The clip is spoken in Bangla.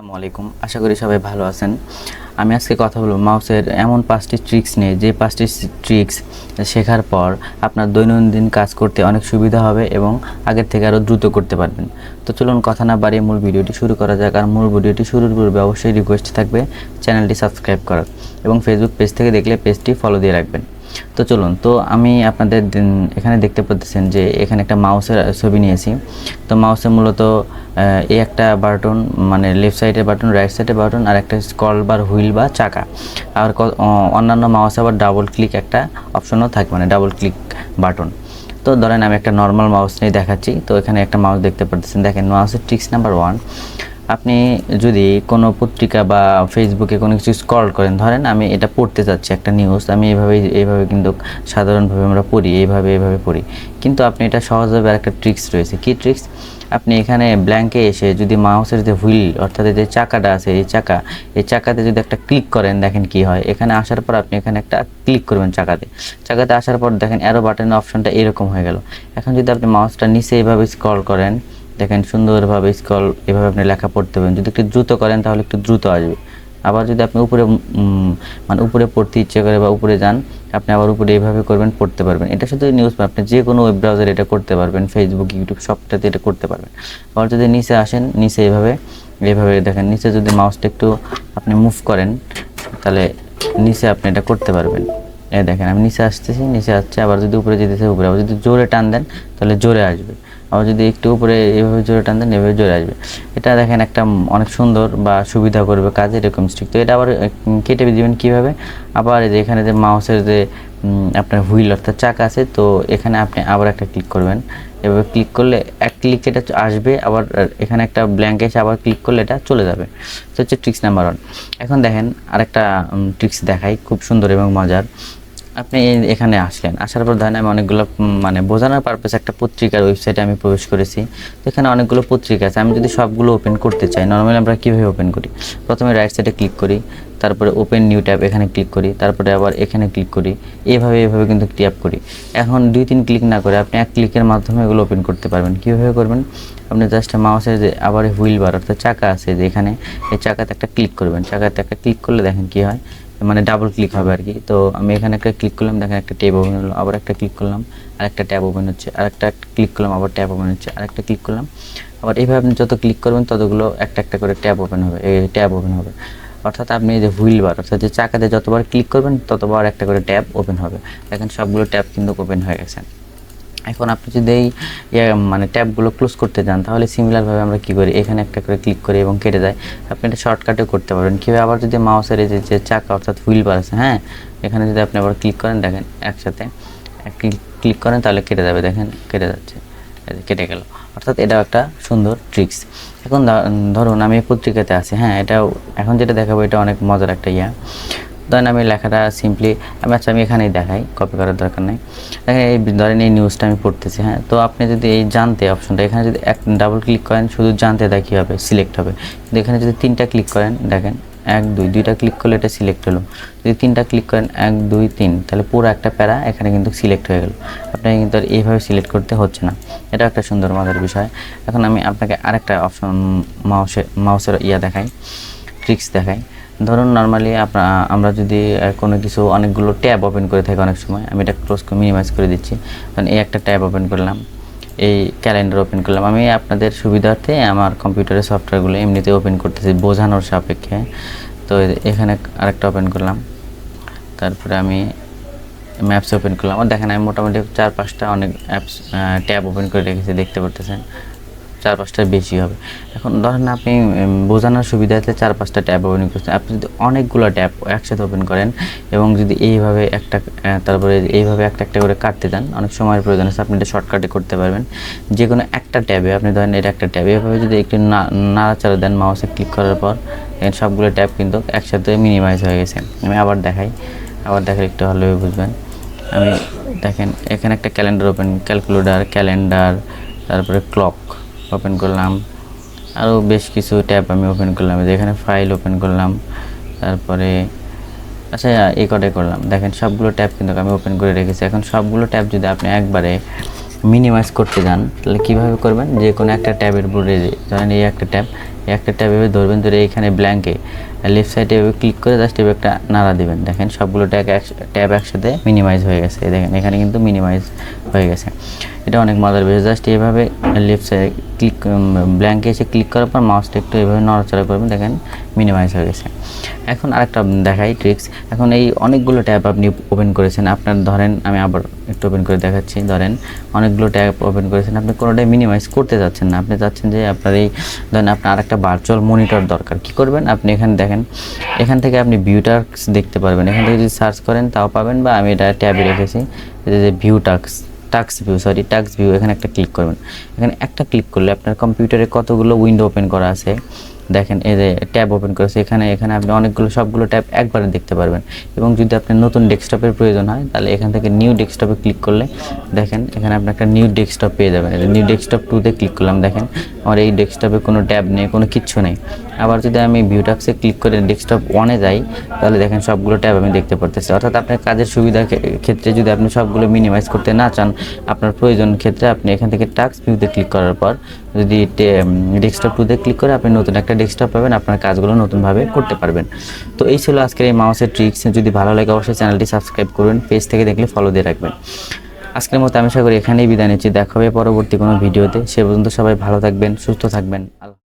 আসসালামু আলাইকুম। আশা করি সবাই ভালো আছেন। আমি আজকে কথা বলব মাউসের এমন পাঁচটি ট্রিক্স নিয়ে। যে পাঁচটি ট্রিক্স শেখার পর আপনার দৈনন্দিন কাজ করতে অনেক সুবিধা হবে এবং আগের থেকে আরও দ্রুত করতে পারবেন। তো চলুন কথা না বাড়িয়ে মূল ভিডিওটি শুরু করা যাক। আর মূল ভিডিওটি শুরুর পূর্বে অবশ্যই রিকোয়েস্ট থাকবে চ্যানেলটি সাবস্ক্রাইব করার এবং ফেসবুক পেজ থেকে দেখলে পেজটি ফলো দিয়ে রাখবেন। তো চলুন, তো আমি আপনাদের এখানে দেখতে পাচ্ছেন যে এখানে একটা মাউসের ছবি নিয়েছি। তো মাউসে মূলত এই একটা বাটন মানে লেফট সাইডের বাটন রাইট সাইডের বাটন, আর একটা স্কল বার হুইল বা চাকা। আর অন্যান্য মাউসে আবার ডাবল ক্লিক একটা অপশনও থাকে মানে ডাবল ক্লিক বাটন। তো ধরেন আমি একটা নর্মাল মাউস নিয়ে দেখাচ্ছি, তো এখানে একটা মাউস দেখতে পাচ্ছেন দেখেন মাউসের ট্রিক্স নাম্বার ওয়ান আপনি যদি কোনো পত্রিকা বা ফেসবুকে কোনো কিছু স্ক্রল করেন, ধরেন আমি এটা পড়তে চাচ্ছি একটা নিউজ আমি এইভাবে এইভাবে কিন্তু সাধারণভাবে আমরা পড়ি এইভাবে এইভাবে পড়ি। কিন্তু আপনি এটা সহজভাবে আরেকটা ট্রিক্স রয়েছে। কী ট্রিক্স আপনি এখানে ব্ল্যাঙ্কে এসে যদি মাউসের যে হুইল অর্থাৎ যে চাকাটা আছে, এই চাকা, এই চাকাতে যদি একটা ক্লিক করেন, দেখেন কি হয়। এখানে আসার পর আপনি এখানে একটা ক্লিক করবেন চাকাতে। চাকাতে আসার পর দেখেন অ্যারো বাটনের অপশনটা এরকম হয়ে গেল। এখন যদি আপনি মাউসটা নিচে এইভাবে স্ক্রল করেন দেখেন সুন্দরভাবে স্কল এভাবে আপনি লেখা পড়তে পারেন যদি একটু দ্রুত করেন তাহলে একটু দ্রুত আসবে। আবার যদি আপনি উপরে মানে উপরে পড়তে ইচ্ছে করে বা উপরে যান, আপনি আবার উপরে এইভাবে করবেন, পড়তে পারবেন। এটা শুধু নিউজ আপনি যে কোনো ওয়েব ব্রাউজার এটা করতে পারবেন ফেসবুক ইউটিউব সবটাতে এটা করতে পারবেন। আবার যদি নিচে আসেন, নিচে এইভাবে এইভাবে দেখেন, নিচে যদি মাউসটা একটু আপনি মুভ করেন, তাহলে নিচে আপনি এটা করতে পারবেন। এই দেখেন, আমি নিচে আসতেছি, নিচে আসছে, আবার যদি উপরে যেতেছে উপরে। আবার যদি জোরে টান দেন, তাহলে জোরে আসবে। আবার যদি একটু উপরে এভাবে জোরে টান দেন এভাবে জোরে আসবে। এটা দেখেন একটা অনেক সুন্দর বা সুবিধা করবে কাজে এরকম স্টিক তো এটা আবার কেটে দেবেন কীভাবে? আবার এই যে এখানে যে মাউসের যে আপনার হুইল অর্থাৎ চাকা আছে, তো এখানে আপনি আবার একটা ক্লিক করবেন। এভাবে ক্লিক করলে এক ক্লিক এটা আসবে, আবার এখানে একটা ব্ল্যাঙ্ক এসে আবার ক্লিক করলে এটা চলে যাবে। তো হচ্ছে ট্রিক্স নাম্বার ওয়ান এখন দেখেন আরেকটা ট্রিক্স দেখাই, খুব সুন্দর এবং মজার। আপনি এখানে আসলেন। আসার পর ধরেন আমি অনেকগুলো মানে বোঝানোর পারপাসে একটা পত্রিকার ওয়েবসাইটে আমি প্রবেশ করেছি। তো এখানে অনেকগুলো পত্রিকা আছে। আমি যদি সবগুলো ওপেন করতে চাই নর্মালি আমরা কীভাবে ওপেন করি? প্রথমে রাইট সাইডে ক্লিক করি, তারপরে ওপেন নিউ ট্যাব এখানে ক্লিক করি, তারপরে আবার এখানে ক্লিক করি। এভাবে এভাবে কিন্তু ট্যাপ করি। এখন দুই তিন ক্লিক না করে আপনি এক ক্লিকের মাধ্যমে এগুলো ওপেন করতে পারবেন। কীভাবে করবেন? আপনি জাস্ট মাউসের যে আবার হুইল বার অর্থাৎ চাকা আছে যে এখানে, এই চাকাতে একটা ক্লিক করবেন। চাকাতে একটা ক্লিক করলে দেখেন কী হয়? মানে ডাবল ক্লিক হবে আর কি। তো আমি এখানে একটা ক্লিক করলাম, দেখেন একটা ট্যাব ওপেন হলো, আবার একটা ক্লিক করলাম আর একটা ট্যাব ওপেন হচ্ছে আর একটা ক্লিক করলাম, আবার ট্যাব ওপেন হচ্ছে আর একটা ক্লিক করলাম। আবার এইভাবে আপনি যত ক্লিক করবেন, ততগুলো একটা একটা করে ট্যাব ওপেন হবে, এই ট্যাব ওপেন হবে। অর্থাৎ আপনি যে হুইল বার অর্থাৎ যে চাকাতে যতবার ক্লিক করবেন, ততবার একটা করে ট্যাব ওপেন হবে। দেখেন সবগুলো ট্যাব কিন্তু ওপেন হয়ে গেছে। এখন আপনি যদি এই ইয়ে মানে ট্যাবগুলো ক্লোজ করতে যান, তাহলে সিমিলারভাবে আমরা কী করি? এখানে একটা করে ক্লিক করি এবং কেটে যায় আপনি এটা শর্টকাটেও করতে পারবেন। কীভাবে? আবার যদি মাউসের এই যে চাকা অর্থাৎ হুইল বার আছে হ্যাঁ? এখানে যদি আপনি আবার ক্লিক করেন, দেখেন একসাথে ক্লিক ক্লিক করেন, তাহলে কেটে যাবে। দেখেন, কেটে যাচ্ছে। কেটে গেল। অর্থাৎ এটাও একটা সুন্দর ট্রিক্স এখন ধরুন আমি পত্রিকাতে আছি হ্যাঁ? এটাও, এখন যেটা দেখাবো, এটা অনেক মজার একটা ইয়া। ধরেন আমি লেখাটা সিম্পলি আমি আচ্ছা আমি এখানেই দেখাই কপি করার দরকার নেই। দেখেন এই ধরেন এই নিউজটা আমি পড়তেছি হ্যাঁ? তো আপনি যদি এই জানতে অপশনটা এখানে যদি এক ডাবল ক্লিক করেন, শুধু জানতে দেয় কী হবে সিলেক্ট হবে। কিন্তু এখানে যদি তিনটা ক্লিক করেন, দেখেন, এক, দুই, দুইটা ক্লিক করলে এটা সিলেক্ট হলো। যদি তিনটা ক্লিক করেন, এক, দুই, তিন, তাহলে পুরো একটা প্যারা এখানে কিন্তু সিলেক্ট হয়ে গেল। আপনাকে কিন্তু আর এইভাবে সিলেক্ট করতে হচ্ছে না। এটা একটা সুন্দর মজার বিষয়। এখন আমি আপনাকে আরেকটা অপশন মাউসে মাউসের ইয়া দেখাই ট্রিক্স দেখাই। ধরুন নর্মালি আমরা যদি কোনো কিছু অনেকগুলো ট্যাব ওপেন করে থাকি অনেক সময়, আমি এটা ক্লোজ করে মিনিমাইজ করে দিচ্ছি। কারণ এই একটা ট্যাব ওপেন করলাম, এই ক্যালেন্ডার ওপেন করলাম, আমি আপনাদের সুবিধার্থে আমার কম্পিউটারের সফটওয়্যারগুলো এমনিতে ওপেন করতেছি বোঝানোর সাপেক্ষে। তো এখানে আরেকটা ওপেন করলাম, তারপরে আমি ম্যাপস ওপেন করলাম। আর দেখেন, আমি মোটামুটি চার পাঁচটা অনেক অ্যাপস ট্যাব ওপেন করে রেখেছি, দেখতে পারতেছেন। চার পাঁচটার বেশি হবে। এখন ধরেন আপনি বোঝানোর সুবিধাতে চার পাঁচটা ট্যাব ওপেন করছেন। আপনি যদি অনেকগুলো ট্যাব একসাথে ওপেন করেন এবং যদি এইভাবে একটা তারপরে এইভাবে একটা একটা করে কাটতে দেন, অনেক সময়ের প্রয়োজন আছে, আপনি এটা শর্টকাটে করতে পারবেন। যে কোনো একটা ট্যাবে, আপনি ধরেন এটা একটা ট্যাব, এভাবে যদি একটু না, নাড়াচাড়া দেন মাউসে ক্লিক করার পর সবগুলো ট্যাব কিন্তু একসাথে মিনিমাইজ হয়ে গেছে। আমি আবার দেখাই, আবার দেখালে একটু ভালোভাবে বুঝবেন। আমি দেখেন, এখানে একটা ক্যালেন্ডার ওপেন ক্যালকুলেটার ক্যালেন্ডার তারপরে ক্লক ওপেন করলাম। আরও বেশ কিছু ট্যাব আমি ওপেন করলাম যেখানে ফাইল ওপেন করলাম। তারপরে আচ্ছা এই কটাই করলাম। দেখেন, সবগুলো ট্যাব কিন্তু আমি ওপেন করে রেখেছি। এখন সবগুলো ট্যাব যদি আপনি একবারে মিনিমাইজ করতে যান, তাহলে কীভাবে করবেন? যে কোনো একটা ট্যাবের উপরে ধরেন এই একটা ট্যাব একটা ট্যাব এভাবে ধরবেন, ধরে এখানে ব্ল্যাঙ্কে লেফট সাইডে এভাবে ক্লিক করে জাস্ট এভাবে একটা নাড়া দিবেন। দেখেন, সবগুলো ট্যাগ ট্যাব একসাথে মিনিমাইজ হয়ে গেছে। দেখেন, এখানে কিন্তু মিনিমাইজ হয়ে গেছে। এটা অনেক মজার বিষয়। জাস্ট এইভাবে লেফট ক্লিক ব্ল্যাঙ্কে এসে ক্লিক করার পর মাউসটা একটু এভাবে নড়াচড়া করবেন, দেখেন মিনিমাইজ হয়ে গেছে। এখন আরেকটা দেখাই ট্রিক্স এখন এই অনেকগুলো ট্যাব আপনি ওপেন করেছেন। আপনার ধরেন, আমি আবার একটু ওপেন করে দেখাচ্ছি। ধরেন, অনেকগুলো ট্যাব ওপেন করেছেন। আপনি কোনোটাই মিনিমাইজ করতে যাচ্ছেন না। আপনি চাচ্ছেন যে আপনার এই, ধরেন আপনার আরেকটা ভার্চুয়াল মনিটর দরকার। কি করবেন? আপনি এখানে দেখেন, এখান থেকে আপনি ভিউ ভিউটাক্স দেখতে পারবেন। এখান থেকে যদি সার্চ করেন, তাও পাবেন বা আমি এটা ট্যাবে রেখেছি। যে view tasks view sorry tasks view এখানে একটা ক্লিক করবেন। এখানে একটা ক্লিক করলে আপনার কম্পিউটারে কতগুলো উইন্ডো ওপেন করা আছে? দেখেন, এই যে ট্যাব ওপেন করেছে, এখানে এখানে আপনি অনেকগুলো, সবগুলো ট্যাব একবারে দেখতে পারবেন। এবং যদি আপনার নতুন ডেস্কটপের প্রয়োজন হয়, তাহলে এখান থেকে নিউ ডেস্কটপে ক্লিক করলে, দেখেন, এখানে আপনি একটা নিউ ডেস্কটপ পেয়ে যাবেন। নিউ ডেস্কটপ টুতে ক্লিক করলাম, দেখেন, আমার এই ডেস্কটপে কোনো ট্যাব নেই, কোনো কিচ্ছু নেই। আবার যদি আমি ভিউটাক্সে ক্লিক করে ডেস্কটপ ওয়ানে যাই, তাহলে দেখেন সবগুলো ট্যাব আমি দেখতে পারতেছি। অর্থাৎ আপনার কাজের সুবিধার ক্ষে- ক্ষেত্রে যদি আপনি সবগুলো মিনিমাইজ করতে না চান, আপনার প্রয়োজন ক্ষেত্রে আপনি এখান থেকে টাক্স ভিউতে ক্লিক করার পর যদি ডেস্কটপ টুতে ক্লিক করে আপনি নতুন একটা ডেস্কটপ পাবেন, আপনার কাজগুলো নতুনভাবে করতে পারবেন। তো এই ছিল আজকের এই মাউসের ট্রিক্স যদি ভালো লাগে অবশ্যই চ্যানেলটি সাবস্ক্রাইব করবেন পেজ থেকে দেখলে ফলো দিয়ে রাখবেন। আজকের মতো আমি আশা করি এখানেই বিদায় নিচ্ছি। দেখা হবে পরবর্তী কোনো ভিডিওতে। সে পর্যন্ত সবাই ভালো থাকবেন, সুস্থ থাকবেন।